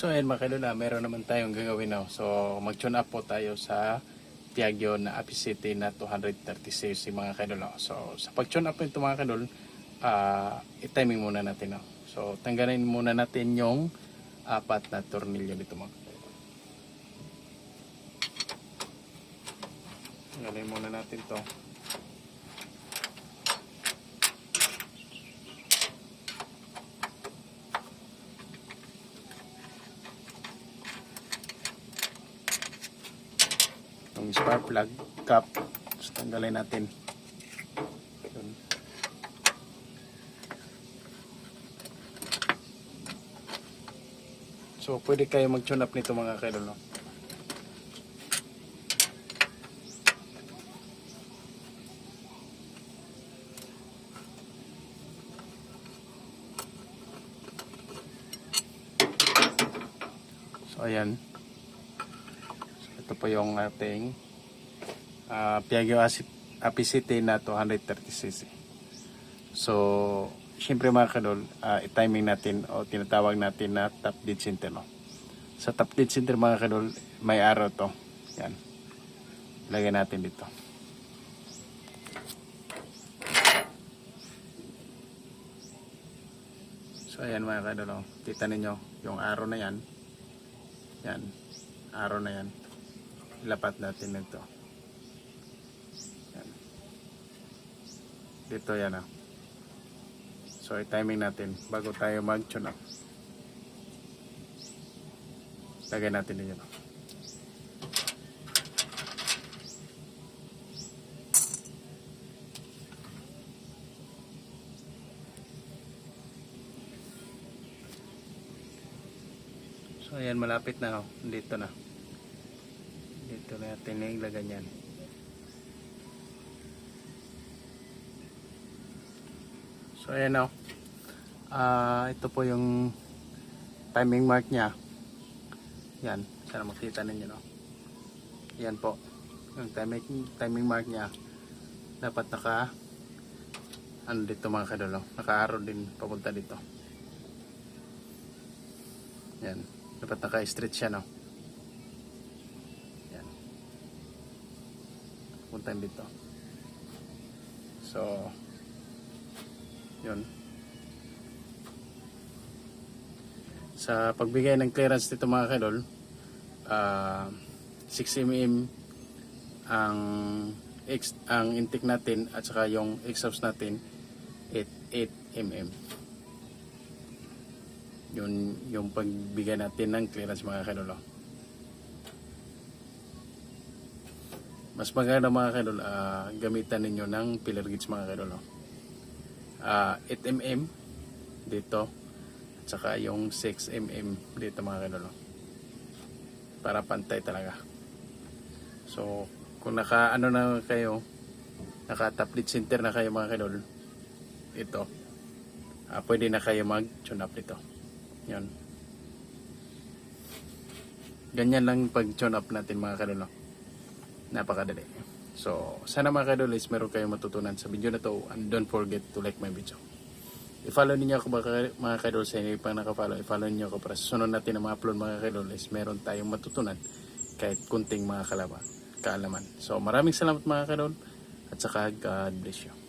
So ayun mga kalula, meron naman tayong gagawin now. So mag-tune up po tayo sa Piaggio na Apicity na 236 mga kalula. So sa pag-tune up nito mga kalul, ah i-timing muna natin now. So tanggalin muna natin yung apat na tornilyo nito mga kalula. Tanggalin muna natin to. Yung spark plug cap. So, tanggalin natin. So, pwede kayo mag-tune up nito mga kailol, no? So, ayan. Ito po yung ating uh, Piaggio Apicity na 230cc. So, syempre mga kadol, ah, i-timing natin o tinatawag natin na top dead center. No? Sa top dead center mga kadol, may arrow to. Yan. Lagay natin dito. So, ayan mga kadol. oh. Kita ninyo, yung arrow na yan. Yan. Arrow na yan. Ilapat natin nito. Yan. Dito yan ah. So, i-timing natin bago tayo mag-tune up. Lagay natin din yun. So, ayan, malapit na. Oh. Dito na. Dito na natin ilagay yan. So, ayan o. Ah, ito po yung timing mark niya. Yan. Sana makita ninyo, no? Yan po. Yung timing, timing mark niya. Dapat naka ano dito mga kadolo. Naka-arrow din papunta dito. Yan. Dapat naka-straight siya, no? Punta dito. So, yun. Sa pagbigay ng clearance dito mga kadol, ah 6 mm ang ex, ang intake natin at saka yung exhaust natin 8 8 mm. Yun yung pagbigay natin ng clearance mga kadol. oh. Mas maganda mga kadol, ah, gamitan ninyo ng pillar gauge mga kadol. oh. Ah 8 mm dito at saka yung 6 mm dito mga kanolo para pantay talaga. So kung naka ano na kayo naka top lead center na kayo mga kanol ito ah, pwede na kayo mag tune up dito yun. Ganyan lang pag tune up natin mga kanolo napakadali So, sana mga kadolis, meron kayong matutunan sa video na to and don't forget to like my video. I-follow niyo ako mga, kadolis, sa inyo pang nakafollow, i-follow niyo ako para sa sunod natin na mga upload mga kadolis, meron tayong matutunan kahit kunting mga kalama, kaalaman. So, maraming salamat mga kadol at saka God bless you.